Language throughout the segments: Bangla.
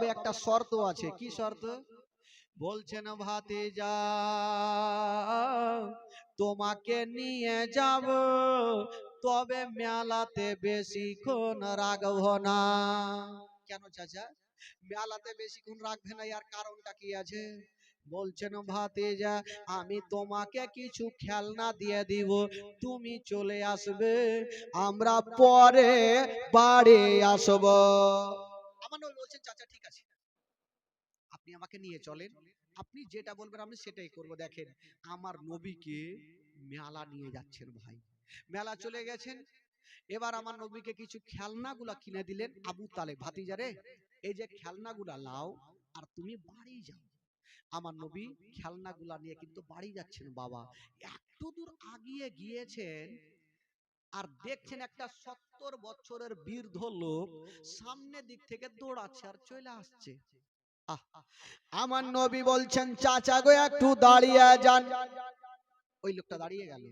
তবে একটা শর্ত আছে। কি শর্ত? বলছেন ভাতে যা তোমাকে নিয়ে যাব, তবে মেলাতে বেশিক্ষণ রাখব না। কেন চাচা? মেলাতে বেশিক্ষণ রাখবে না আর কারণটা কি আছে? বলছেন ভাতিজা, আমি তোমাকে কিছু খেলনা দিয়ে দিব, তুমি চলে আসবে, আমরা পরে বাড়ি আসব। আমার বলছেন চাচা আমাকে নিয়ে চলেন। আপনি যেটা বলবেন আমি সেটাই করব। দেখেন, আমার নবীকে মেলা নিয়ে যাচ্ছেন ভাই। মেলা চলে গেছেন। এবার আমার নবীকে কিছু খেলনাগুলা কিনে দিলেন আবু তালে ভাতিজারে এই যে খেলনাগুলা লাও আর তুমি বাড়ি যাও। আমার নবী খেলনাগুলা নিয়ে কিন্তু বাড়ি যাচ্ছেন বাবা। একটু দূর আগিয়ে গিয়েছেন আর দেখছেন একটা সত্তর বছরের বৃদ্ধ লোক সামনে দিক থেকে দৌড়াচ্ছে আর চলে আসছে। আমার নবী বলছেন, চাচা গো, একটু দাঁড়িয়ে যান। ওই লোকটা দাঁড়িয়ে গেল।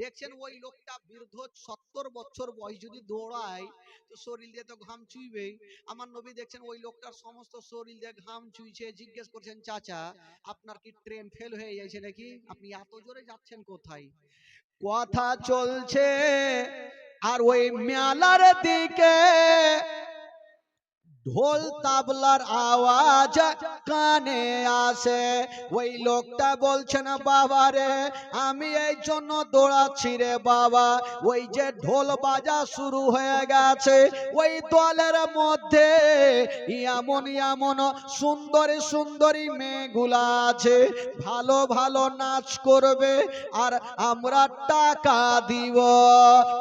দেখছেন ওই লোকটা বৃদ্ধ সত্তর বছর বয়স যদি দৌড়ায়, তো শরীর দিয়ে তো ঘাম চুইবেই আমার নবী দেখছেন ওই লোকটার সমস্ত শরীর দিয়ে ঘাম চুইছে জিজ্ঞেস করছেন, চাচা, আপনার কি ট্রেন ফেল হয়ে গেছে নাকি? আপনি এত জোরে যাচ্ছেন কোথায়? কথা চলছে, আর ওই মেলার দিকে ঢোল তাবলার আওয়াজ কানে আসে ওই লোকটা বলছেন বাবা রে আমি এই জন্য দৌড়াচ্ছি রে বাবা ওই যে ঢোল বাজা শুরু হয়ে গেছে ওই দলের মধ্যে এমন এমন সুন্দরী সুন্দরী মেয়েগুলা আছে ভালো ভালো নাচ করবে আর আমরা টাকা দিব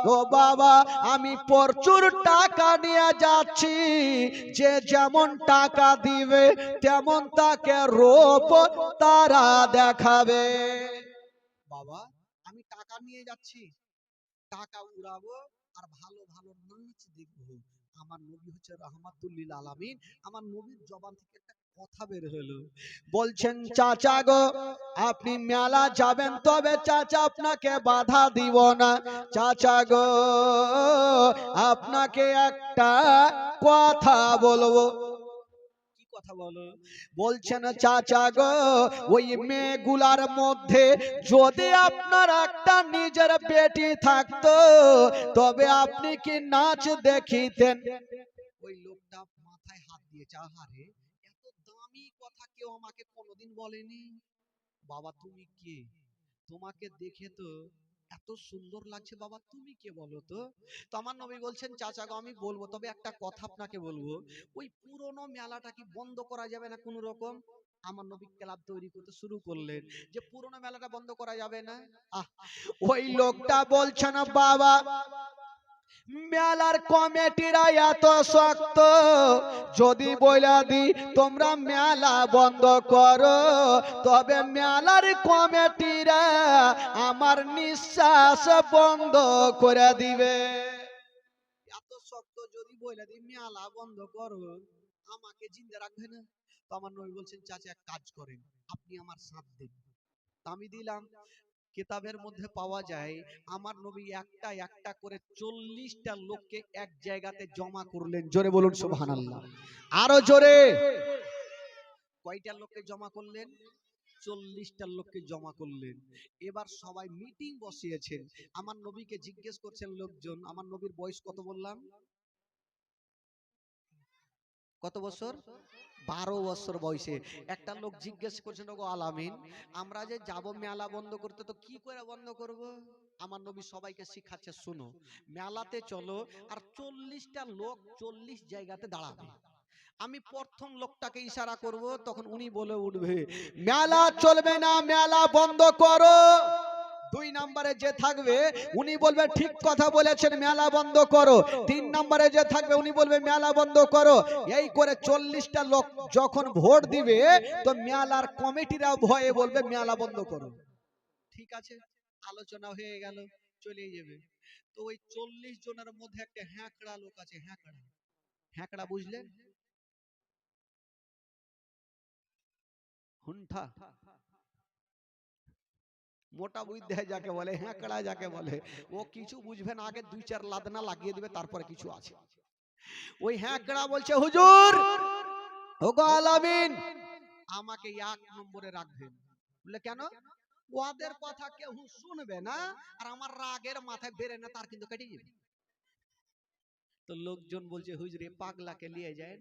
ও বাবা আমি প্রচুর টাকা নিয়ে যাচ্ছি যে যেমন টাকা দিবে, তেমন তাকে রোপ তারা দেখাবে। বাবা, আমি টাকা নিয়ে যাচ্ছি। টাকা উড়াবো আর ভালো ভালো নাচ দেখব। আমার নবী হচ্ছে রহমাতুল্লিল আলামিন। আমার নবীর জবান থেকে একটা কথা বের হলো। বলছেন, চাচা গো, আপনি মেলা যাবেন, তবে চাচা আপনাকে বাধা দিব না। চাচা গো, আপনাকে একটা কথা বলব। বলছেন, চাচা গো, ওই মেয়েগুলার মধ্যে যদি আপনার একটা নিজের বেটি থাকতো, তবে আপনি কি নাচ দেখিতেন? ওই লোকটা মাথায় হাত দিয়েছে, আহারে! দামি কথা কেউ আমাকে কোনোদিন বলেনি? বাবা, তুমি কে? তোমাকে দেখে তো এত সুন্দর লাগছে। বাবা, তুমি কে বলো তো আমার নবী বলছেন, চাচা গো, আমি বলব, তবে একটা কথা আপনাকে বলব। ওই পুরনো মেলাটা কি বন্ধ করা যাবে না কোনো রকম? আমার নবী ক্লাব তৈরি করতে শুরু করলেন যে, পুরনো মেলাটা বন্ধ করা যাবে না? আহ, ওই লোকটা বলছে না, বাবা মেলার কমিটিরা এত শক্ত। যদি বইলা দি, তোমরা মেলা বন্ধ করো। তবে মেলার কমিটিরা আমার নিঃশ্বাস বন্ধ করে দিবে। এত শক্ত যদি বইলা দি, মেলা বন্ধ করো, আমাকে জিন্দা রাখবে না? তো আমার নবী বলছেন, চাচা, এক কাজ করেন। আপনি আমার সাথ দিন। আমি দিলাম। কিতাবের মধ্যে পাওয়া যায়, আমার নবী একটা একটা করে চল্লিশটা লোককে এক জায়গাতে জমা করলেন। জোরে বলুন, সুবহানাল্লাহ। আরও জোরে। কয়টা লোককে জমা করলেন? চল্লিশটা লোককে জমা করলেন। এবার সবাই মিটিং বসিয়েছেন। আমার নবীকে জিজ্ঞেস করছেন, লোকজন, আমার নবীর বয়স কত বললাম? কত বছর? বারো বছর বয়সে। একটা লোক জিজ্ঞেস করছেন ওগো আলামিন, আমরা যে যাব মেলা বন্ধ করতে, তো কি করে বন্ধ করব? আমার নবী সবাইকে শিখাচ্ছে, শুনো, মেলাতে চলো আর চল্লিশটা লোক চল্লিশ জায়গাতে দাঁড়াবে। আমি প্রথম লোকটাকে ইশারা করব, তখন উনি বলে উঠবে, মেলা চলবে না, মেলা বন্ধ করো। দুই নম্বরে যে থাকবে, উনি বলবে, ঠিক কথা বলেছেন, মেলা বন্ধ করো। তিন নম্বরে যে থাকবে, উনি বলবে, মেলা বন্ধ করো। এই করে চল্লিশটা লোক যখন ভোট দিবে, তো মেলার কমিটিরা ভয়ে বলবে, মেলা বন্ধ করো। ঠিক আছে? আলোচনা হয়ে গেল চলে যাবে। তো ওই চল্লিশ জনের মধ্যে একটা হ্যাঁকড়া লোক আছে, হ্যাঁকড়া। হ্যাঁকড়া বুঝলেন? হুন্ঠা। মোটা বুদ্ধি যাকে বলে হ্যাঁকড়া যাকে বলে ও কিছু বুঝবে না আগে দুই চার লাদনা লাগিয়ে দিবে তারপরে কিছু আছে। ওই হ্যাঁকড়া বলছে হুজুর আলামিন আমাকে এক নম্বরে রাখবেন। বলে কেন? ওদের কথা কেউ শুনবে না আর আমার রাগের মাথায় বেড়ে না তার কিন্তু কেটে যাবে। তো লোকজন বলছে হুজরে পাগলাকে নিয়ে যায়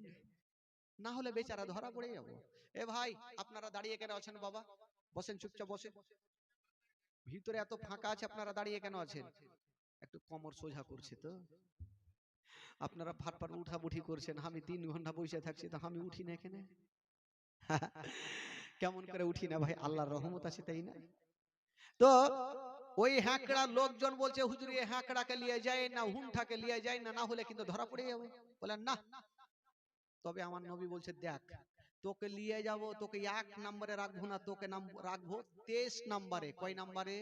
না হলে বেচারা ধরা পড়ে যাব। এ ভাই আপনারা দাঁড়িয়ে কেন আছেন বাবা? বসেন চুপচাপ বসেন। ভিতরে এত ফাঁকা আছে আপনারা দাঁড়িয়ে কেন আছেন একটু কোমর সোজা করছে তো আপনারা ফাটফাট উঠাবুঠি করছেন আমি তিন ঘণ্টা বসে থাকছি তো আমি উঠি না এখানে কেমন করে উঠি না ভাই আল্লাহর রহমত আছে তাই না তো ওই হ্যাঁকড়া লোকজন বলছে হুজুর এই হ্যাঁকড়াকে নিয়ে যায় না হুনটাকে নিয়ে যায় না না হলে কিন্তু ধরা পড়ে যাবে বলেন না তবে আমার নবী বলছে দেখ তোকে নিয়ে যাব, তোকে এক নম্বরে রাখব না, তোকে রাখব তেইশ নম্বরে। কয় নম্বরে?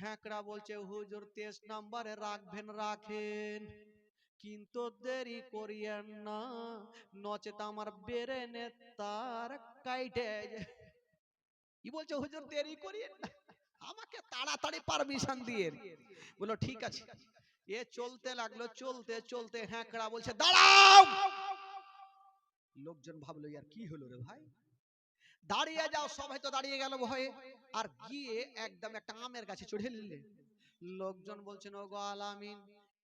হ্যাঁকড়া বলছে, হুজুর, তেইশ নম্বরে রাখবেন, রাখেন। কিন্তু দেরি করিয়েন না, নচেত আমার বেড়ে নে তার কাইটে। কি বলছে, হুজুর, দেরি করিয়েন না। আমাকে তাড়াতাড়ি পারমিশন দিয়ে বলো ঠিক আছে। এ চলতে লাগল, চলতে চলতে হ্যাঁকড়া বলছে, দাঁড়াও! লোকজন ভাবলো, ইয়ার কি হলো রে ভাই? দাঁড়িয়ে যাও, সবাই তো দাঁড়িয়ে গেল ভয়ে। আর গিয়ে একদম একটা আমের গাছে চড়ে নিলে। লোকজন বলছেন ও গো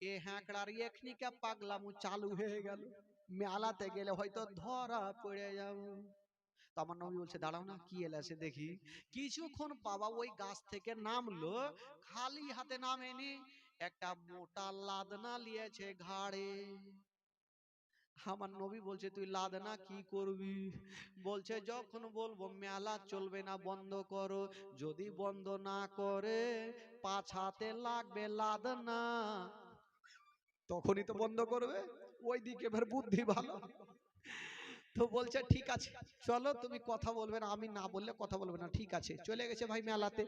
এ হ্যাঁকড়ার এখনিকে পাগলামু চালু হয়ে গেল। মেলাতে গেলে হয়তো ধরা পড়ে যাব। তো আমার নবী বলছে, দাঁড়াও না, কি এলাছে দেখি? কিছুক্ষণ বাবা ওই গাছ থেকে নামলো, খালি হাতে নামেনি, একটা মোটা লাদনা লিয়েছে ঘাড়ে। আমার নবী বলছে তুই লাদনা কি করবি? বলছে যখন বলব মেলা চলবে না বন্ধ করো। যদি বন্ধ না করে পাঁচ হাতে লাগবে লাদনা। তখনই তো বন্ধ করবে? ওই দিকে এবার বুদ্ধি ভালো। তো বলছে ঠিক আছে চলো তুমি কথা বলবে না আমি না বললে কথা বলবে না ঠিক আছে। চলে গেছে ভাই মেলাতে।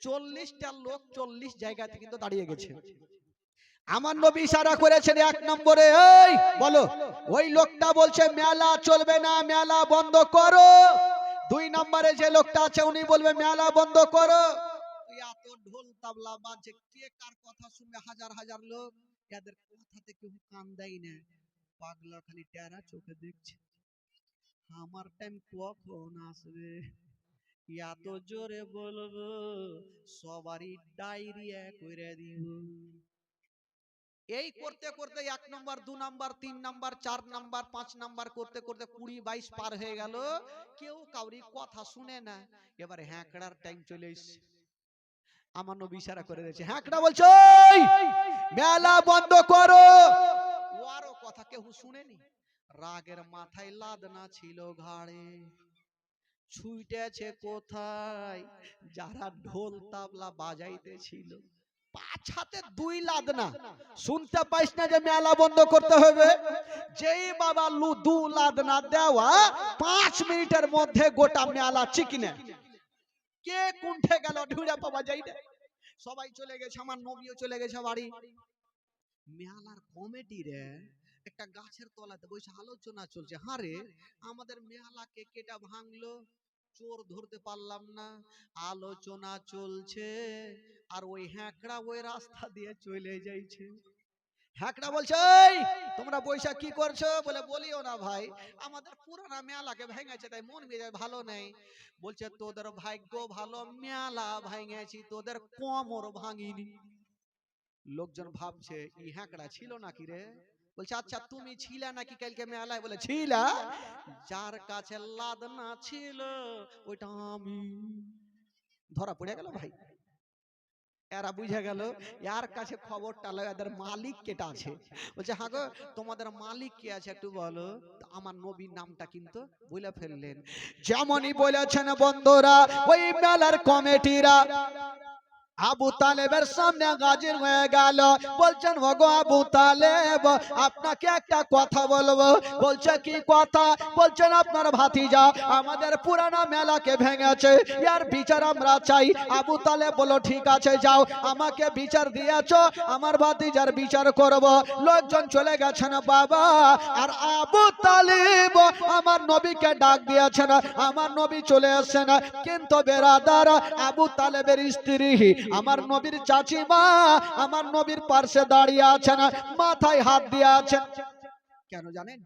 চল্লিশটা লোক চল্লিশ জায়গাতে কিন্তু দাঁড়িয়ে গেছে। আমার নবী ইশারা করেছেন এক নম্বরে, এই, বলো, ওই লোকটা বলছে, মেলা চলবে না, মেলা বন্ধ করো। দুই নম্বরে যে লোকটা আছে, উনি বলবে, মেলা বন্ধ করো। এত ঢোল তাবলা কার কথা হাজার হাজার লোক। এদের কথাতে কেউ না। খালি টেরা চোখে দেখছে। আমার কখন আসবে? এত জোরে সবারই ডায়রিয়া করে দিব। এই করতে করতে এক নম্বর দু নম্বর তিন নম্বর চার নম্বর পাঁচ নম্বর করতে করতে কুড়ি বাইশ পার হয়ে গেল। কেউ কাউরি কথা শুনে না। এবার হ্যাঁকড়ার টাইম চলে এসছে। আমার নবী ইশারা করে দিয়েছে হ্যাঁকড়া বলছে মেলা বন্ধ করো। ও আরও কথা কেউ শুনেনি। রাগের মাথায় লাদনা ছিল ঘাড়ে। ছুটেছে কোথায়? যারা ঢোল তাবলা বাজাইতেছিল। পাঁচ হাতে দুই লাদনা শুনতে পাইস না যে মেলা বন্ধ করতে হবে? যেই বাবা লু দু লাদনা দেওয়া পাঁচ মিনিটের মধ্যে গোটা মেলা চিকিনে। কে কুণ্ঠে গেল? ঢুড়া পাওয়া যায় না। সবাই চলে গেছে আমার নবীও চলে গেছে বাড়ি। মেলার কমিটি রে একটা গাছের তলাতে বসে আলোচনা চলছে। হারে আমাদের মেলাকে কেটা ভাঙলো? চোর ধরতে পারলাম না। আলোচনা চলছে। আর ওই হ্যাঁকড়া ওই রাস্তা দিয়ে চলে যাইছে। হ্যাঁকড়া বলছে তোমরা বৈশাখ কি করছ? বলে, বলিও না ভাই, আমাদের পুরানা মেলাকে ভেঙেছে, তাই মন মেজাজ ভালো নেই। বলছে, তোদের ভাগ্য ভালো, মেলা ভেঙেছি, তোদের কোমর ভাঙিনি। লোকজন ভাবছে, ই হ্যাঁকড়া ছিল নাকি রে? বলছে আচ্ছা তুমি ছিলে নাকি কালকে মেলায়? বলে, ছিলা? যার কাছে লাদনা ছিল, ওইটা আমি। ধরা পড়ে গেল ভাই। এরা বুঝে গেল এর কাছে খবরটা লাগে এদের মালিক কেটা আছে বলছে হ্যাঁ গো তোমাদের মালিক কে আছে একটু বলো? তো আমার নবীর নামটা কিন্তু বলে ফেললেন। যেমনই বলেছেন বন্ধুরা ওই মেলার কমিটিরা আবু তালেবের সামনে গাজির হয়ে গেল। বলছেন, ওগো আবু তালেব, আপনাকে একটা কথা বলব। বলছে, কি কথা? বলছেন, আপনার ভাতিজা আমাদের পুরানা মেলাকে ভেঙেছে। ইয়ার বিচার আমরা চাই। আবু তালেব বলো ঠিক আছে, যাও। আমাকে বিচার দিয়েছ, আমার ভাতিজার বিচার করব। লোকজন চলে গেছেন, বাবা, আর আবু তালেব আমার নবীকে ডাক দিয়েছেন, আমার নবী চলে এসেছেন। কিন্তু বেরাদার, আবু তালেবের স্ত্রী আমার নবীর চাচিমা, আমার নবীর পার্শ্বে দাঁড়িয়ে আছেন, মাথায় হাত দিয়ে আছেন। কেন জানেন?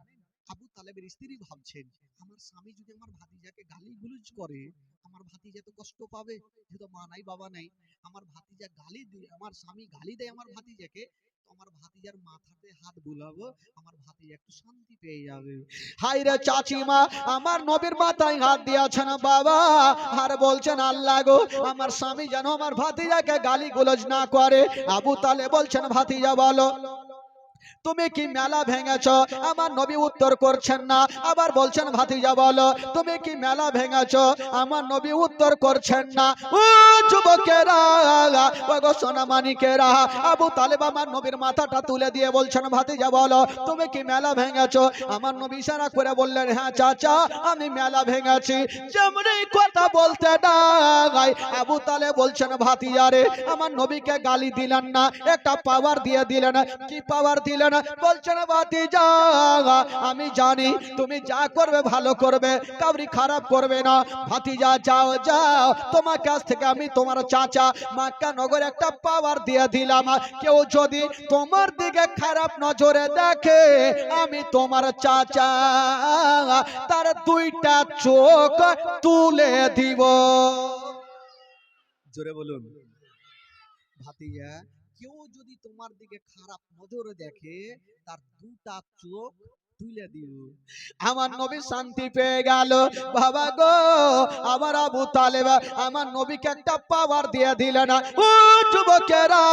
আবু তালেবের স্ত্রী ভাবছেন, আমার স্বামী যদি আমার ভাতিজাকে গালি গুলুজ করে, আমার ভাতিজা তো কষ্ট পাবে যেহেতু মা নাই, বাবা নাই। আমার ভাতিজা গালি দিয়ে, আমার স্বামী গালি দেয় আমার ভাতিজাকে আমার ভাতিজার মাথাতে হাত বুলাবো আমার ভাতিজা একটু শান্তি পেয়ে যাবে। হাই রে চাচিমা আমার নবীর মাথায় হাত দিয়েছেন বাবা। আর বলছেন আল্লাহ গো আমার স্বামী যেন আমার ভাতিজাকে গালি গুলজ না করে। আবু তালে বলছেন ভাতিজা বলো। তুমি কি মেলা ভেঙেছ? আমার নবী উত্তর করছেন না। আবার বলছেন, ভাতিজা, বলো, তুমি কি মেলা ভেঙেছ? আমার নবী উত্তর করছেন না। ও যুবকেরা, ও গো সোনামানিকেরা আবু তালেব আমার নবীর মাথাটা তুলে দিয়ে বলছেন, ভাতিজা, বলো, তুমি কি মেলা ভেঙেছ? আমার নবী ইশারা করে বললেন হ্যাঁ চাচা, আমি মেলা ভেঙেছি। যেমনি কথা বলতে নাই আবু তালে বলছেন ভাতিজারে আমার নবীকে গালি দিলেন না, একটা পাওয়ার দিয়ে দিলেন। কি পাওয়ার দিলেন বলছেন ভাতিজা আমি জানি তুমি যা করবে ভালো করবে, কাউরি খারাপ করবে না। ভাতিজা, যাও যাও, তোমার কাছ থেকে আমি তোমার চাচা মাক্কা নগর একটা পাওয়ার দিয়ে দিলাম। কেউ যদি তোমার দিকে খারাপ নজরে দেখে, আমি তোমার চাচা, তার দুইটা চোখ তুলে দিব। জোরে বলুন। ভাতিজা কেউ যদি তোমার দিকে খারাপ নজরে দেখে, তার দুটা চোখ তুলে দিও। আমার নবী শান্তি পেয়ে গেল। বাবা গো, আমার আবু তালেবা, আমার নবীকে একটা পাওয়ার দিয়ে দিলেন ও যুবকেরা,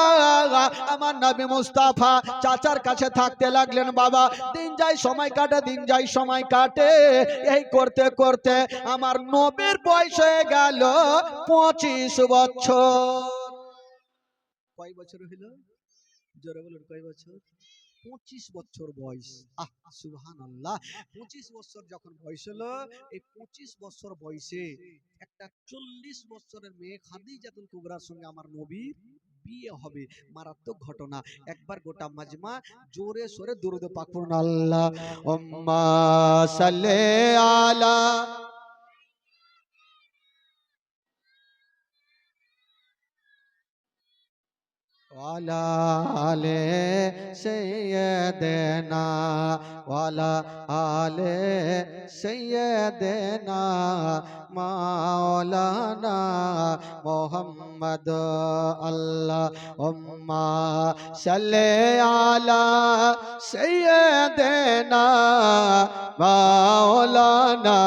আমার নবী মুস্তাফা চাচার কাছে থাকতে লাগলেন, বাবা, দিন যাই সময় কাটে, দিন যাই সময় কাটে। এই করতে করতে আমার নবীর বয়স হয়ে গেল পঁচিশ বছর। কয় বছর হইল? জোরে বলুন, কয় বছর? পঁচিশ বছর বয়স। আহ সুবহান আল্লাহ পঁচিশ বছর যখন বয়স হলো, এই পঁচিশ বছর বয়সে একটা চল্লিশ বছরের মেয়ে খাদি খাদিজাতুল কুবরার সঙ্গে আমার নবীর বিয়ে হবে। মারাত্মক ঘটনা। একবার গোটা মাজমা জোরে সোরে দুরুদ পাক পড়ুন, আল্লাহ। আলা আলে সৈয়দনা ওয়ালা আলে সৈয়দনা মাওলানা মোহাম্মদ আল্লাহ উম্মা সাল্লে আলা সৈয়দনা মাওলানা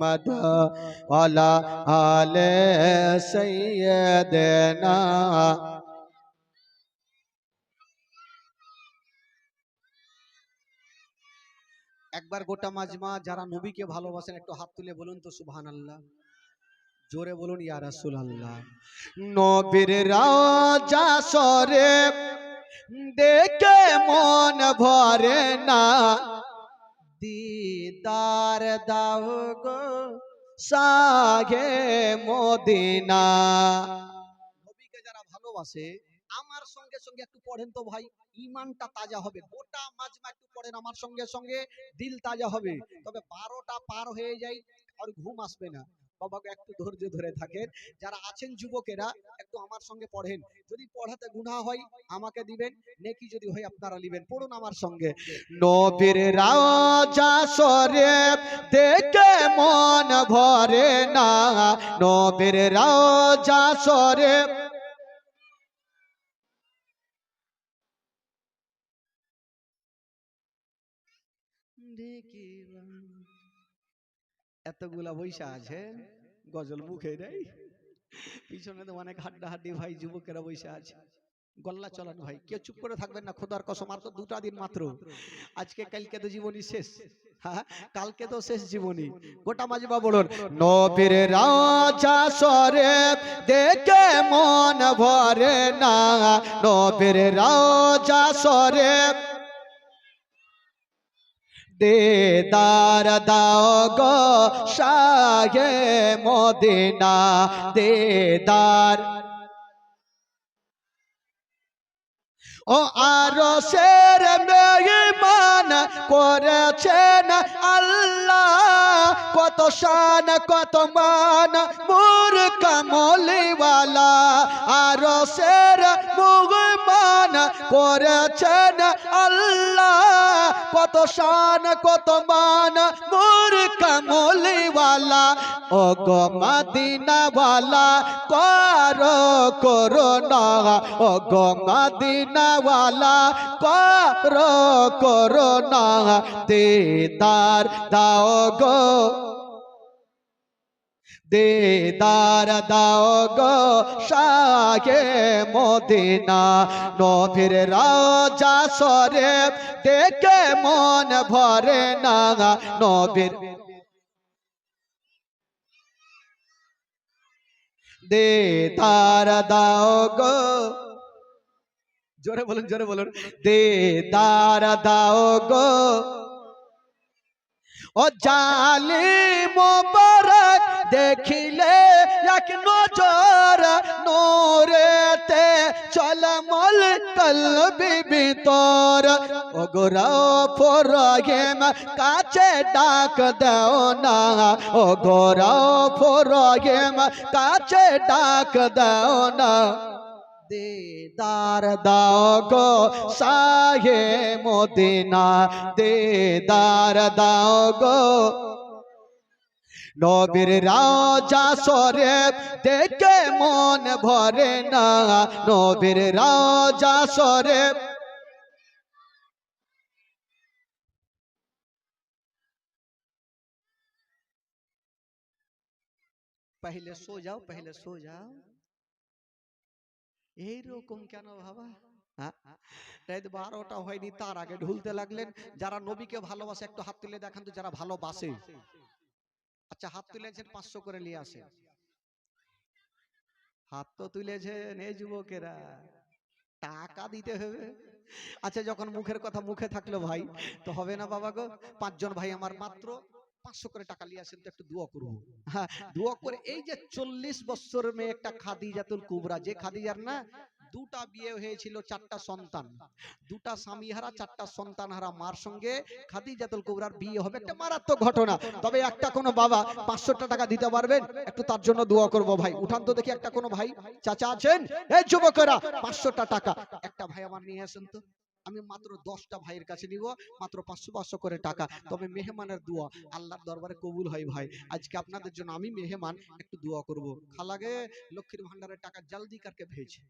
মোহাম্মদ ওয়ালা আলে সৈয়দনা একবার গোটা মাজমা যারা নবীকে ভালোবাসেন একটু হাত তুলে বলুন তো সুবহান আল্লাহ জোরে বলুন ইয়া রাসূল আল্লাহ নবীর রাজা সরে দেখে মন ভরে না। দিদার দাও গো সাগে মদিনা। নবীকে যারা ভালোবাসে, আমার সঙ্গে সঙ্গে একটু পড়েন তো ভাই ইমানটা তাজা হবে। গোটা মাজমা একটু পড়েন আমার সঙ্গে সঙ্গে, দিল তাজা হবে। তবে বারোটা পার হয়ে যায় আর ঘুম আসবে না। বাবাকে একটু ধৈর্য ধরে থাকেন। যারা আছেন যুবকেরা, একটু আমার সঙ্গে পড়েন। যদি পড়াতে গুনাহ হয়, আমাকে দিবেন। নেকি যদি হয়, আপনারা নেবেন। পড়ুন আমার সঙ্গে। নবীর রাজা সরে দেখে মন ভরে না। নবীর রাজা সরে এতগুলা বৈশা আছে গজল মুখে নেই। পিছনে তো অনেক হাড্ডা হাড্ডি ভাই, যুবকেরা বৈশা আছে। গল্লা চলান ভাই, কেউ চুপ করে থাকবেন না, খোদার কসম, আর তো দুটা দিন মাত্র। আজকে, কালকে তো জীবনী শেষ। হ্যাঁ কালকে তো শেষ জীবনী গোটা মাজবা বলুন, নবীর রাজা সরে দেখে মন ভরে না। নবীর রাজা সরে দেদার দাও গো শাহে মদিনা, দেদার। ও আরও শের মেহমান করেছেন আল্লাহ, কত শান, কত মান মোর কামলিওয়ালা আর সের মুগমান করেছেন আল্লাহ শান কত মান? মোর কামলিওয়ালা ও গো মদিনাওয়ালা, কর করোনা ও গো মদিনাওয়ালা, কর করোনা দেদার দাও গো। দেদার দাও গো শাহে মদিনা। নফির রাজা সরে দেখে মন ভরে না। নবীর দেদার দাও গো। জোরে বলুন জোরে বলুন। দেদার দাও গো। ও জালি মোবারক দেখিলে এক নজর নোরেতে চলমল কলবি ভিতর ও গোরা ফরগেম কাছে ডাক দাও না ও গোরা ফরগেম কাছে ডাক দাও না দেদার দাও গো সাহে মদিনা দেদার দাও গো নবীর রাজা সরে দেখে মন ভরে না নবীর রাজা সরে पहले सो जाओ पहले सो जाओ এইরকম কেন বাবা হ্যাঁ? রাত বারোটা হয়নি তার আগে ঢুলতে লাগলেন যারা নবীকে ভালোবাসে একটু হাত তুলে দেখান তো যারা ভালোবাসে আচ্ছা হাত তুলেছেন পাঁচশো করে নিয়ে আসে। হাত তো তুলেছেন এই যুবকেরা। টাকা দিতে হবে। আচ্ছা যখন মুখের কথা মুখে থাকল ভাই তো হবে না বাবা গো? পাঁচজন ভাই আমার মাত্র পাঁচশো করে টাকা নিয়ে আসেন তো একটু দোয়া করব। হ্যাঁ দোয়া করে এই যে চল্লিশ বছর মেয়ে একটা খাদিজাতুল কুবরা যে খাদিজার না দুটা বিয়ে হয়েছিল, চারটা সন্তান। দুটা স্বামী হারা চারটা সন্তান হারা মার সঙ্গে খাদিজাতুল কুবরার বিয়ে হবে। একটা মারাত্মক ঘটনা। তবে একটা কোনো বাবা পাঁচশোটা টাকা দিতে পারবেন? একটু তার জন্য দোয়া করব ভাই। উঠান তো দেখি একটা কোনো ভাই। চাচা আছেন? এই যুবকেরা, পাঁচশোটা টাকা। একটা ভাই আমার নিয়ে আসেন তো। আমি মাত্র দশটা ভাইয়ের কাছে নিব, মাত্র পাঁচশো পাঁচশো করে টাকা। তবে মেহমানের দোয়া, আল্লাহর দরবারে কবুল হয় ভাই। আজকে আপনাদের জন্য আমি মেহমান, একটু দোয়া করব। খালাগে, লক্ষ্মীর ভান্ডারের টাকা জলদি কারকে ভেজ।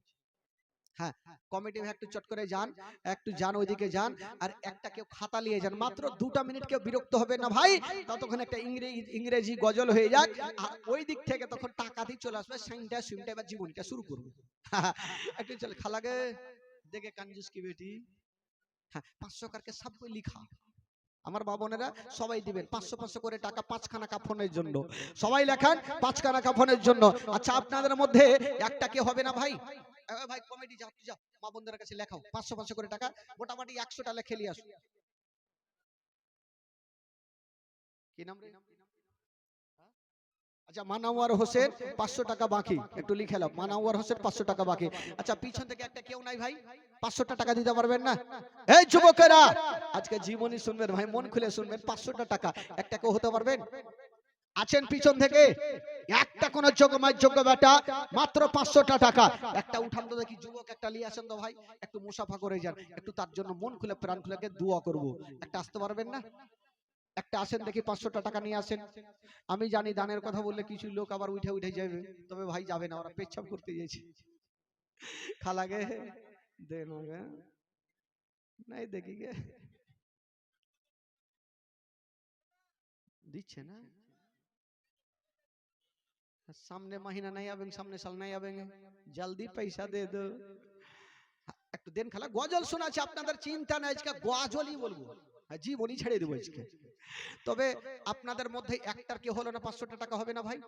হ্যাঁ কমিটি একটু চট করে যান একটু যান ওইদিকে যান আর একটা কেউ খাতা নিয়ে যান মাত্র দুটা মিনিট কেউ বিরক্ত হবে না ভাই? ততক্ষণ একটা ইংরেজি ইংরেজি গজল হয়ে যাক আর ওই দিক থেকে তখন টাকা দিয়ে চলে আসবে সাইনটা সুইনটা এবার জীবনটা শুরু করব। একটু চল খালাগে দেখে কানজুস কি বেটি? হ্যাঁ পাঁচশো কারকে সব লিখা। আমার বাবনেরা সবাই দিবেন পাঁচশো পাঁচশো করে টাকা পাঁচখানা কাফনের জন্য। সবাই লেখান পাঁচখানা কাফনের জন্য। আচ্ছা আপনাদের মধ্যে একটা কে হবে না ভাই? ভাই কমেডি যা তুই যা মা বন্ধুদের কাছে লেখাও। পাঁচশো পাঁচশো করে টাকা মোটামুটি একশোটা লেখে নিয়ে আসো কি নাম রে? আচ্ছা মানাওয়ার হোসেন পাঁচশো টাকা বাকি। একটু লিখে মানাওয়ার হোসেন পাঁচশো টাকা বাকি। আচ্ছা পিছন থেকে একটা কেউ নাই ভাই? পাঁচশোটা টাকা দিতে পারবেন না? এই যুবকেরা, আজকে জীবনী শুনবেন ভাই, মন খুলে শুনবেন পাঁচশোটা টাকা, একটা কেউ হতে পারবেন? আছেন পিছন থেকে? একটা কোন যোগ্য বেটা, মাত্র পাঁচশোটা টাকা। একটা উঠান তো দেখি যুবক, একটা নিয়ে আসেন তো ভাই। একটু মুসাফা করে যান, একটু তার জন্য মন খুলে, প্রাণ খুলে দোয়া করব। একটা আসতে পারবেন না? একটা আসেন দেখি পাঁচশোটা টাকা নিয়ে আসেন আমি জানি দানের কথা বললে কিছু লোক আবার উঠে উঠে যাবে তবে ভাই যাবে না ওরা পেচ্ছাপ করতে যাইছে খালাগে দেন গে নাই দেখি গে দিচ্ছে না সামনে মহিনা नहीं आवेंगे सामने साल नहीं आवेंगे जल्दी पैसा दे दो একটু দেন খালা গজল শোনাচ্ছে আপনাদের চিন্তা নাই আজকে গজলই বলবো হ্যাঁ, জীবনই ছেড়ে দেবো আজকে। তবে আপনাদের মধ্যে একটার কি হলো না পাঁচশোটা টাকা হবে না ভাই?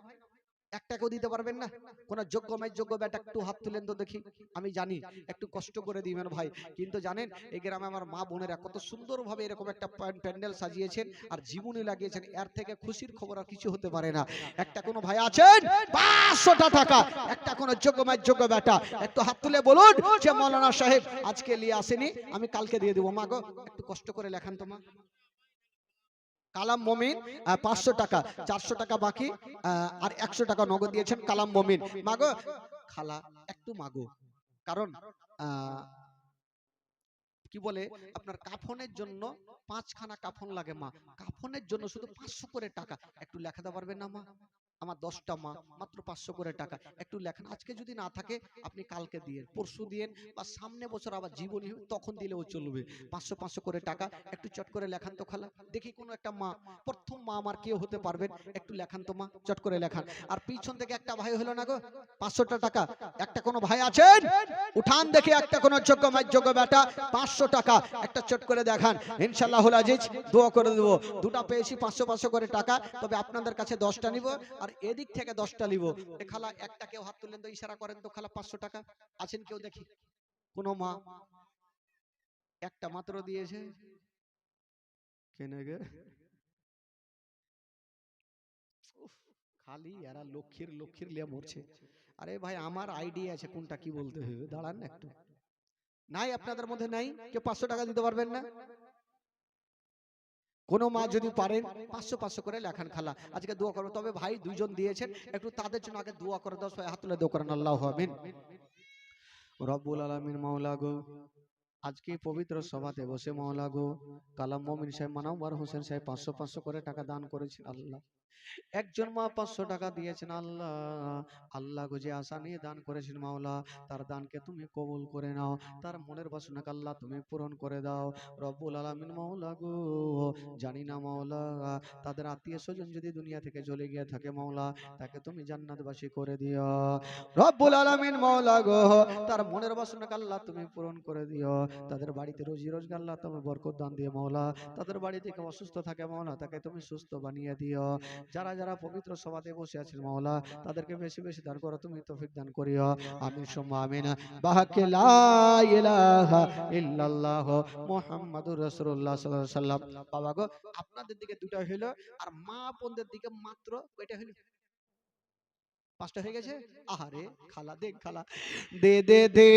একটাকেও দিতে পারবেন না। কোন যোগ্য মাই যোগ্য বেটা একটু হাত তুলেন তো দেখি। আমি জানি, একটু কষ্ট করে দিবেন ভাই। কিন্তু জানেন, এই গ্রামে আমার মা বোনেরা কত সুন্দরভাবে এরকম একটা প্যান্ডেল সাজিয়েছেন আর জীবনী লাগিয়েছেন। এর থেকে খুশির খবর আর কিছু হতে পারে না। একটা কোনো ভাই আছেন? পাঁচশোটা টাকা। একটা কোনো যোগ্য মাই যোগ্য বেটা একটু হাত তুলে বলুন যে, মৌলানা সাহেব, আজকে নিয়ে আসেনি। আমি কালকে দিয়ে দেবো। মা গো, একটু কষ্ট করে লেখান তো, মা। কালাম মমিন পাঁচশো টাকা, চারশো টাকা বাকি আর একশো টাকা নগদ দিয়েছেন কালাম মমিন। মাগো, খালা, একটু মাগো। কারণ কি বলে, আপনার কাফনের জন্য পাঁচখানা কাফন লাগে মা। কাফনের জন্য শুধু পাঁচশো করে টাকা। একটু লেখাতে পারবেন না মা? আমার দশটা মা মাত্র পাঁচশো করে টাকা। একটু লেখান আজকে যদি না থাকে আপনি কালকে দিয়ে পরশু দিয়েন বা সামনে বছর আবার জীবনী তখন দিলেও চলবে। পাঁচশো পাঁচশো করে টাকা একটু চট করে লেখান তো খালা। দেখি কোনো একটা মা প্রথম মা আমার কেউ হতে পারবেন একটু লেখান তো মা চট করে লেখান আর পিছন থেকে একটা ভাই হলো না গো পাঁচশোটা টাকা একটা কোনো ভাই আছেন? উঠান দেখে একটা কোনো যোগ্য যোগ্য বেটা পাঁচশো টাকা। একটা চট করে দেখান। ইনশাল্লাহ আজিজ দোয়া করে দেবো। দুটা পেয়েছি পাঁচশো পাঁচশো করে টাকা তবে আপনাদের কাছে দশটা নিব আর এদিক থেকে দশটা নিব এ খালা, একটা কেউ হাত তুললেন তো ইশারা করেন তো খালা পাঁচশো টাকা। আছেন কেউ দেখি? কোনো মা। একটা মাত্র দিয়েছে। কেন গে? খালি এরা লক্ষ্মীর লক্ষ্মীর লিয়া মরছে। আরে ভাই, আমার আইডিয়া আছে কোনটা কি বলতে হবে। দাঁড়ান একটু। নাই আপনাদের মধ্যে নাই? কেউ পাঁচশো টাকা দিতে পারবেন না? কোনো মা যদি পারেন পাঁচশো পাঁচশো করে লেখান খালা। আজকে দোয়া করো। তবে ভাই দুজন দিয়েছেন একটু তাদের জন্য আগে দোয়া করে দাও সবাই হাত তুলে দোয়া করেন। আল্লাহ আমিন। রব্বুল আলমিন মাওলা গো আজকে পবিত্র সভাতে বসে মাওলা গো কালাম মমিন সাহেব মানাউবার হোসেন সাহেব পাঁচশো পাঁচশো করে টাকা দান করেছেন আল্লাহ। একজন মা পাঁচশো টাকা দিয়েছেন আল্লাহ আল্লাহ গো যে আশা নিয়ে দান করেছেন মাওলা তার দানকে তুমি কবুল করে নাও তার মনের বাসনাকে আল্লাহ তুমি পূরণ করে দাও। রব্বুল আলামিন মাওলা গো জানি না মাওলা তাদের আত্মীয় স্বজন যদি দুনিয়া থেকে চলে গিয়ে থাকে মাওলা তাকে তুমি জান্নাতবাসী করে দিও। রব্বুল আলামিন মাওলা গো তার মনের বাসনাকে আল্লাহ তুমি পূরণ করে দিও। তাদের বাড়িতে রোজি রোজগার আল্লাহ তুমি বরকত দান দিয়ে মাওলা তাদের বাড়ি থেকে অসুস্থ থাকে মাওলা তাকে তুমি সুস্থ বানিয়ে দিও। যারা যারা পবিত্র সভাতে বসে আছেন মাওলা, তাদেরকে বেশি বেশি দান করো, তুমি তৌফিক দান করিও। আমিন, সুম্মা আমিন। বাহাকে লা ইলাহা ইল্লাল্লাহ মুহাম্মাদুর রাসূলুল্লাহ সাল্লাল্লাহু আলাইহি সাল্লাম বাবা গো, আপনাদের দিকে দুটো হইল, আর মা বোনদের দিকে মাত্র কয়টা হইল? পাঁচটা হয়ে গেছে? আহারে, খালা, দেখ খালা। দে দে দে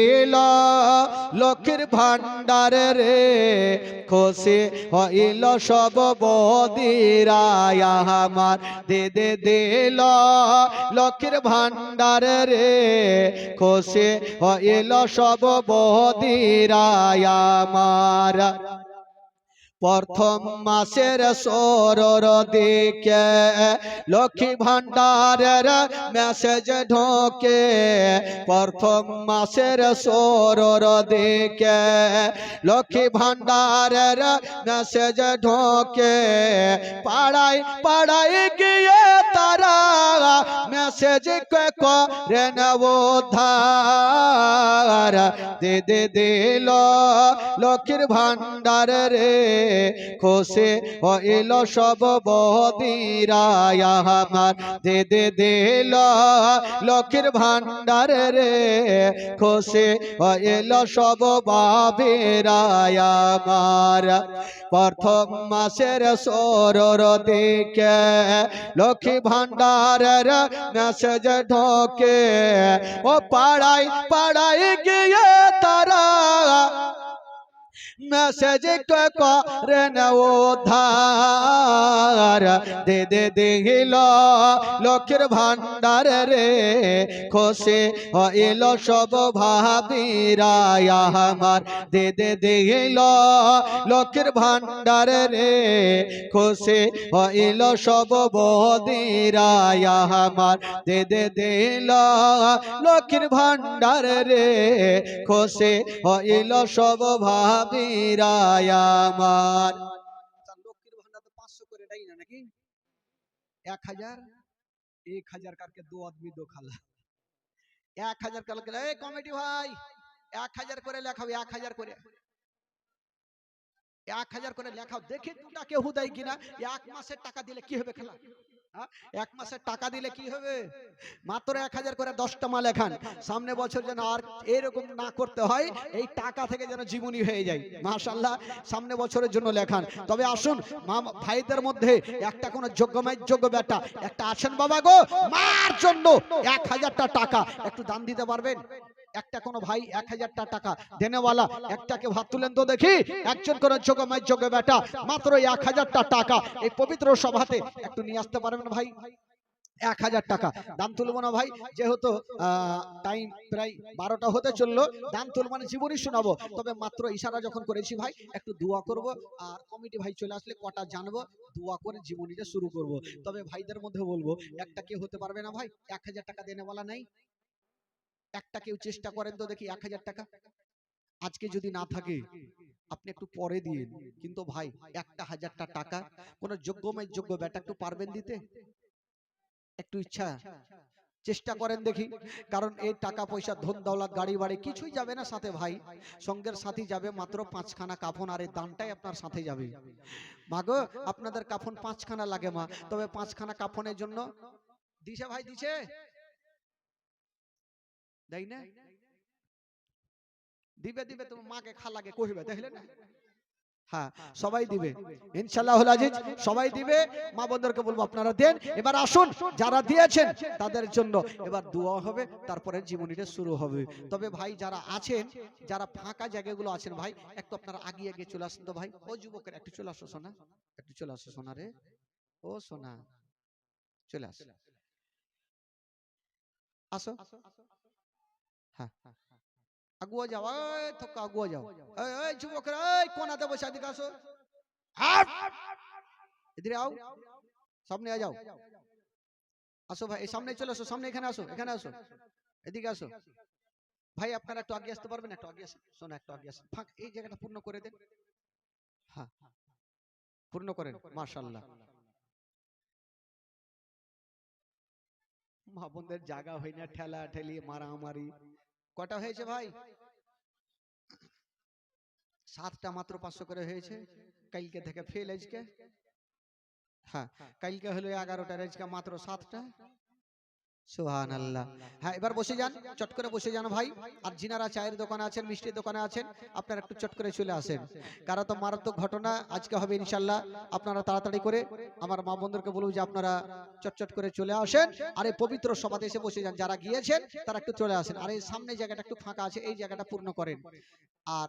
লক্ষের ভান্ডার রে খুশি হইল সব বদিরায় আমার। দে দে দে লক্ষের ভান্ডার রে খুশি হইল সব বদিরায় আমার। প্রথম মাসের সরর দিকে লক্ষ্মী ভান্ডারের মেসেজ ঢোকে। প্রথম মাসের সরর দিকে লক্ষ্মী ভান্ডারের মেসেজ ঢোকে। পাড়ায় পাড়ায় গিয়ে তারা মেসেজ করে নেব ধার। দে দে দিল লক্ষ্মীর ভান্ডার রে। খুশি হইল সব বদিরায় আমার দে দে দিল লক্ষ্মীর ভান্ডার রে। খুশি হইল সব বাবিরায় আমার প্রথম মাসের সরর দিকে লক্ষ্মী ভান্ডারের মেসেজ ঢোকে। ও পাড়ায় পাড়ায় গিয়ে তারা মেসেজ করে ধার। দে দে দেহিল লক্ষ্মীর ভান্ডার রে, খুশি হইল সব ভাবিরায় আমার দে দে দেহিল লক্ষ্মীর ভান্ডার রে, খুশি হইল সব বদিরায় আমার দে দে দিল লক্ষ্মীর ভান্ডার রে, খুশি হইল সব আমার লক্ষ্মীর ভান্ডার পাঁচশো করে দেয় না, নাকি? এক হাজার? এক হাজার কারকে দো আদমি দো খালা। এক হাজার কালকে এই কমিটি ভাই, এক হাজার করে লেখাবে এক হাজার করে। এক হাজার করে লেখাও কেউ দেয় কিনা, এক মাসের টাকা দিলে কি হবে খেলা? এক মাসের টাকা দিলে কি হবে? মাত্র এক হাজার করে দশটা মা লেখান সামনে বছর যেন আর এরকম না করতে হয় এই টাকা থেকে যেন জীবনী হয়ে যায়। মাশাল্লাহ সামনে বছরের জন্য লেখান। তবে আসুন মা ভাইদের মধ্যে একটা কোনো যোগ্যমায় যোগ্য বেটা একটা আছেন বাবা গো মার জন্য এক হাজারটা টাকা। একটু দান দিতে পারবেন? একটা কোনো ভাই এক হাজারটা টাকা দেনেওয়ালা, একটাকে ভাত তুলেন তো দেখি। একজন কোন যোগমায় যোগ বেটা, মাত্র এক হাজারটা টাকা। এই পবিত্র সভাতে একটু নিয়ে আসতে পারবেন ভাই। এক হাজার টাকা। দাম তুলবো না ভাই, যেহেতু টাইম প্রায় বারোটা হতে চলল দাম তুলবো মানে জীবনই শোনাবো। তবে মাত্র ইশারা যখন করেছি ভাই, একটু দোয়া করব। আর কমিটি ভাই চলে আসলে কটা জানব, দোয়া করে জীবনীটা শুরু করব। তবে ভাইদের মধ্যে বলব, একটা কে হতে পারবে না ভাই? এক হাজার টাকা দেনেওয়ালা নাই। একটা কেউ চেষ্টা করেন তো দেখি এক হাজার টাকা। আজকে যদি না থাকে, আপনি একটু পরে দিন কিন্তু ভাই, একটা হাজারটা টাকা, কোন যোগ্যময় যোগ্য বেটা একটু পারবেন দিতে? একটু ইচ্ছা? চেষ্টা করেন দেখি। কারণ এই টাকা পয়সা, ধন দৌলত, গাড়ি বাড়ি কিছুই যাবে না সাথে ভাই। সঙ্গের সাথী যাবে মাত্র পাঁচখানা কাফন আর এই দানটাই আপনার সাথে যাবে। মাগো, আপনাদের কাফন পাঁচখানা লাগে মা। তবে পাঁচখানা কাফনের জন্য দিছে ভাই, দিছে? না? দিবে দিবে তোমার মাকে খালাকে কহিবে না? হ্যাঁ সবাই দিবে। ইনশাল্লাহ আজিজ সবাই দিবে। মা বোনদেরকে বলব আপনারা দেন। এবার আসুন যারা দিয়েছেন তাদের জন্য এবার দোয়া হবে তারপরে জীবনীটা শুরু হবে। তবে ভাই যারা আছেন যারা ফাঁকা জায়গাগুলো আছেন ভাই একটু আপনারা আগিয়ে গিয়ে চলে আসুন তো ভাই। ও যুবকের একটু চলে আসো সোনা। একটু চলে আসো সোনা রে। ও সোনা। চলে আস। আসো। হ্যাঁ আগুয়া যাও এই থক্কা আগুয়া যাও। এই এই যুবকরা এই কোনাতে বসে এদিকে আসো। আট! এদিকে আও। সামনে আ যাও। আসো ভাই এই সামনে চলে আসো সামনে এখানে আসো এখানে আসো। এদিকে আসো। ভাই আপনারা একটু আগে আসতে পারবেন একটু আগে আসেন। শোনো একটু আগে আসেন। ফাঁক এই জায়গাটা পূর্ণ করে দেন। হ্যাঁ। পূর্ণ করেন মাশাআল্লাহ। মা বোনদের জায়গা হয় না ঠেলা ঠেলি মারামারি। কটা হয়েছে ভাই? সাতটা মাত্র পাঁচশো করে হয়েছে। কালকে থেকে ফেল আজকে। হ্যাঁ কালকে হলো এগারোটা আজকে মাত্র সাতটা। সুহান আল্লাহ হ্যাঁ এবার বসে যান, চট করে বসে যান ভাই। আর চায়ের দোকানে আছেন, মিষ্টির দোকানে আছেন, আপনারা একটু চট করে চলে আসেন। কারণ তো মারাত্মক ঘটনা আজকে হবে ইনশাল্লাহ আপনারা তাড়াতাড়ি করে আমার মা বন্ধুদেরকে বলব যে আপনারা চটচট করে চলে আসেন। আর এই পবিত্র এসে বসে যান, যারা গিয়েছেন তারা একটু চলে আসেন। আর এই সামনে জায়গাটা একটু ফাঁকা আছে, এই জায়গাটা পূর্ণ করেন। আর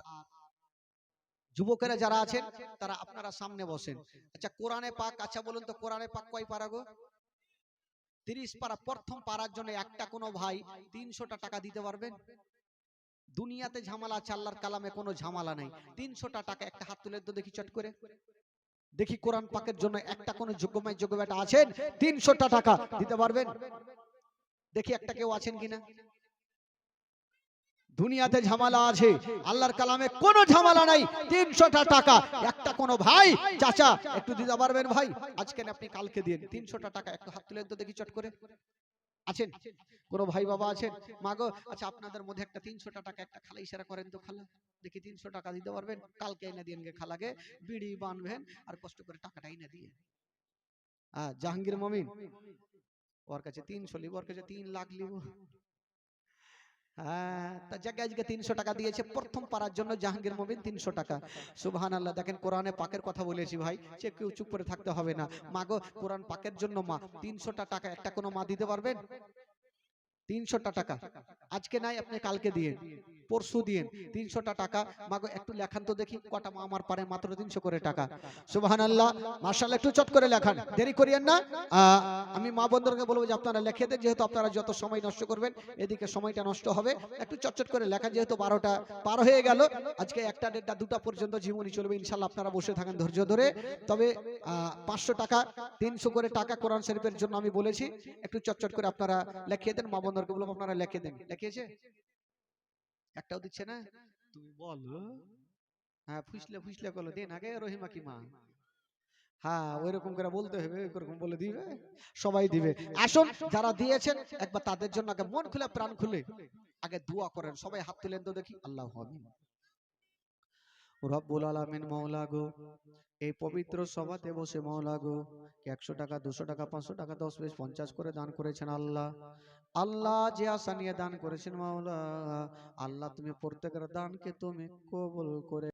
যুবকেরা যারা আছেন, তারা আপনারা সামনে বসেন। আচ্ছা কোরআনে পাক আচ্ছা বলুন তো, কোরআনে পাক কয় পারা গো? তিরিশ পারা প্রথম পারার জন্য একটা কোনো ভাই তিনশোটা টাকা দিতে পারবেন? দুনিয়াতে ঝামেলা আছে, আল্লাহর কালামে কোনো ঝামেলা নাই। তিনশোটা টাকা একটা হাত তুলে তো দেখি চট করে। দেখি কোরআন পাকের জন্য একটা কোনো যোগ্যময় যোগ্য বেটা আছেন? তিনশোটা টাকা দিতে পারবেন? দেখি একটা কেউ আছেন কিনা? দুনিয়াতে ঝামেলা আছে। আল্লাহর কালামে কোনো ঝামেলা নাই। তিনশোটা টাকা। একটা কোনো ভাই, চাচা, একটু দিতে পারবেন ভাই? আজকে আপনি কালকে দিন। তিনশোটা টাকা। একটু হাত তুলে দেখি চট করে। আছেন? কোন ভাই বাবা আছেন? মাগো আচ্ছা আপনাদের মধ্যে একটা তিনশোটা টাকা, একটা খালা ইশারা করেন তো খালা। দেখি তিনশো টাকা দিতে পারবেন? কালকে এনে গে খালাকে। বিড়ি বানবেন আর কষ্ট করে টাকাটা এনে দিয়ে হ্যাঁ জাহাঙ্গীর মমিন? ওর কাছে তিনশো লিব, ওর কাছে তিন লাখ লিব। হ্যাঁ তা আজকে তিনশো টাকা দিয়েছে। প্রথম জন্য জাহাঙ্গীর তিনশো টাকা। আল্লাহ দেখেন কোরআনে পাকের কথা বলেছি ভাই কেউ চুপ করে থাকতে হবে না। কোরআন পাকের জন্য মা, তিনশোটা টাকা, একটা কোনো মা দিতে পারবেন? তিনশোটা টাকা। আজকে নাই, আপনি কালকে দিয়ে পরশু দিয়ে তিনশোটা টাকা। মাগো, একটু লেখান তো দেখি, কটা মা আমার পারে মাত্র তিনশো করে টাকা। সুবাহান আল্লাহ মার্শাল একটু চট করে লেখান। দেরি করিয়েন না। আমি মা বন্ধুকে বলব যে আপনারা লিখে দেন, যেহেতু আপনারা যত সময় নষ্ট করবেন, এদিকে সময়টা নষ্ট হবে। একটু চটচট করে লেখান, যেহেতু বারোটা পার হয়ে গেল। আজকে একটা দেড়টা, দুটা পর্যন্ত জীবনী চলবে ইনশাল্লাহ আপনারা বসে থাকেন ধৈর্য ধরে। তবে পাঁচশো টাকা, তিনশো করে টাকা কোরআন শরীফের জন্য আমি বলেছি, একটু চটচট করে আপনারা লেখিয়ে দেন। মা বন্ধুকে বলব আপনারা লিখে দেন। লিখিয়েছে একটাও দিচ্ছে না। তুমি বলো। হ্যাঁ ফুসলে ফুসলে করল দেন আগে রহিমা কি মা? হ্যাঁ ওইরকম করে বলতে হবে ওইরকম বলে দিবে। সবাই দিবে। আসুন যারা দিয়েছেন একবার তাদের জন্য আগে মন খুলে প্রাণ খুলে আগে দোয়া করেন। সবাই হাত তুলেন তো দেখি। আল্লাহ আমিন। রব্বুল আলামিন মৌলা গো এই পবিত্র সভাতে বসে মৌলা গো একশো টাকা দুশো টাকা পাঁচশো টাকা দশ বিশ পঞ্চাশ করে দান করেছেন আল্লাহ। আল্লাহ যে আশা নিয়ে দান করেছেন মাওলা আল্লাহ তুমি প্রত্যেকের দানকে তুমি কবুল করে